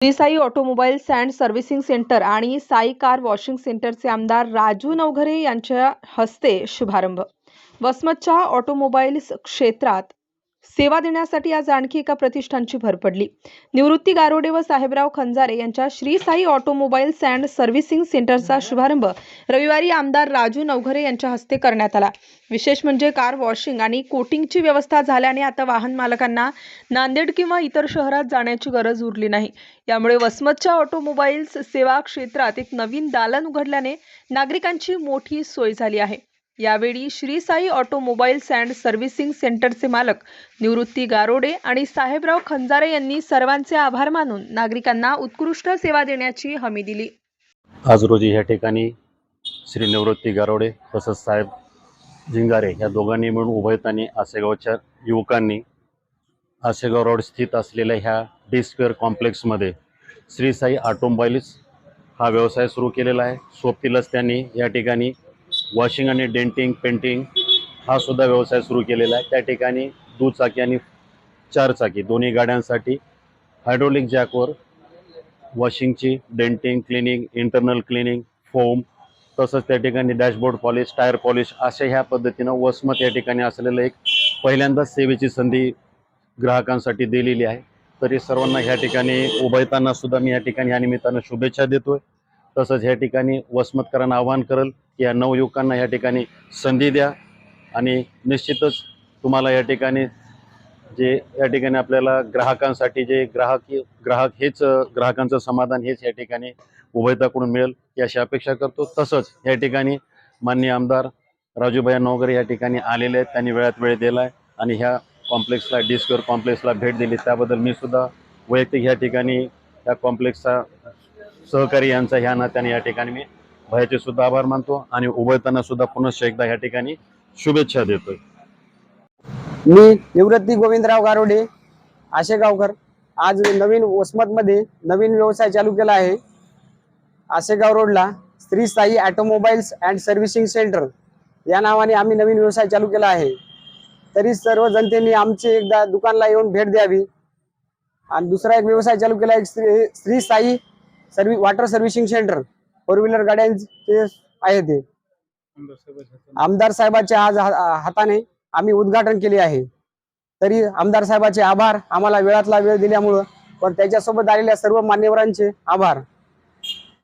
Shri Sai automobiles and servicing centre आणि Sai car washing सेंटरचे आमदार राजू नवघरे यांच्या हस्ते शुभारंभ. वसमतच्या ऑटोमोबाईल्स क्षेत्रात सेवा देण्यासाठी आज आणखी एका प्रतिष्ठानची भर पडली. निवृत्ती गारोडे व साहेबराव खंजारे यांच्या Shri Sai automobiles and servicing सेंटरचा शुभारंभ रविवारी आमदार राजू नवघरे यांच्या हस्ते करण्यात आला. विशेष म्हणजे कार वॉशिंग आणि कोटिंगची व्यवस्था झाल्याने आता वाहन मालकांना नांदेड किंवा इतर शहरात जाण्याची गरज उरली नाही. यामुळे वसमतच्या ऑटोमोबाईल्स सेवा क्षेत्रात एक नवीन दालन उघडल्याने नागरिकांची मोठी सोय झाली आहे. यावेळी Shri Sai automobiles and servicing सेंटरचे मालक निवृत्ती गारोडे आणि साहेबराव खंजारे यांनी सर्वांचे आभार मानून नागरिकांना उत्कृष्ट सेवा देण्याची हमी दिली. आज रोजी ह्या ठिकाणी श्री निवृत्ती गारोडे तसंच साहेब झिंगारे या दोघांनी मिळून उभयतांनी आसेगावच्या युवकांनी आसेगाव रोड स्थित असलेल्या ह्या डी स्क्वेअर कॉम्प्लेक्समध्ये श्री साई ऑटोमोबाईल्स हा व्यवसाय सुरू केलेला आहे. सोबतीलच त्यांनी या ठिकाणी वॉशिंग आणि डेंटिंग पेंटिंग हा सुद्धा व्यवसाय सुरू केलेला आहे. त्या ठिकाणी दुचाकी आणि चारचाकी दोन्ही गाड्यांसाठी हायड्रोलिक जॅकवर वॉशिंगची denting cleaning internal cleaning foam तसंच त्या ठिकाणी डॅशबोर्ड पॉलिश टायर पॉलिश अशा ह्या पद्धतीनं वसमत या ठिकाणी असलेलं एक पहिल्यांदाच सेवेची संधी ग्राहकांसाठी दिलेली आहे. तरी सर्वांना ह्या ठिकाणी उभयताना सुद्धा मी या ठिकाणी या निमित्तानं शुभेच्छा देतोय. तसंच ह्या ठिकाणी वसमतकरांना आवाहन करल की या नवयुवकांना या ठिकाणी संधी द्या. आणि निश्चितच तुम्हाला या ठिकाणी जे या ठिकाणी आपल्याला ग्राहकांसाठी जे ग्राहक ग्राहक हेच ग्राहकांचं समाधान हेच या ठिकाणी उभयताकडून मिळेल ही अशी अपेक्षा करतो. तसंच या ठिकाणी माननीय आमदार राजूभाई नवगरे या ठिकाणी आलेले आहेत. त्यांनी वेळात वेळ दिला आहे आणि ह्या कॉम्प्लेक्सला डिस्कवर कॉम्प्लेक्सला भेट दिली. त्याबद्दल मी सुद्धा वैयक्तिक ह्या ठिकाणी त्या कॉम्प्लेक्सचा सहकारी यांचा ह्या नात्याने या ठिकाणी मी भयाचे सुद्धा आभार मानतो आणि उभयतांना सुद्धा पुनश्च एकदा ह्या ठिकाणी शुभेच्छा देतोय. मी निवृत्ती गोविंदराव गारोडे आशेगावकर आज नवीन वसमतमध्ये नवीन व्यवसाय चालू केला आहे. आशेगाव रोडला Shri Sai automobiles and servicing centre या नावाने आम्ही नवीन व्यवसाय चालू केला आहे. तरी सर्व जनतेने आमचे एकदा दुकानला येऊन भेट द्यावी. आणि दुसरा एक व्यवसाय चालू केला आहे Shri Shri Sai सर्व्हि water servicing centre four wheeler गाड्यांचे आहे ते. आमदार साहेबांच्या आज हाताने आम्ही उद्घाटन केले आहे. तरी आमदार साहेबाचे आभार आम्हाला वेळातला वेळ दिल्यामुळं पण त्याच्यासोबत आलेल्या सर्व मान्यवरांचे आभार.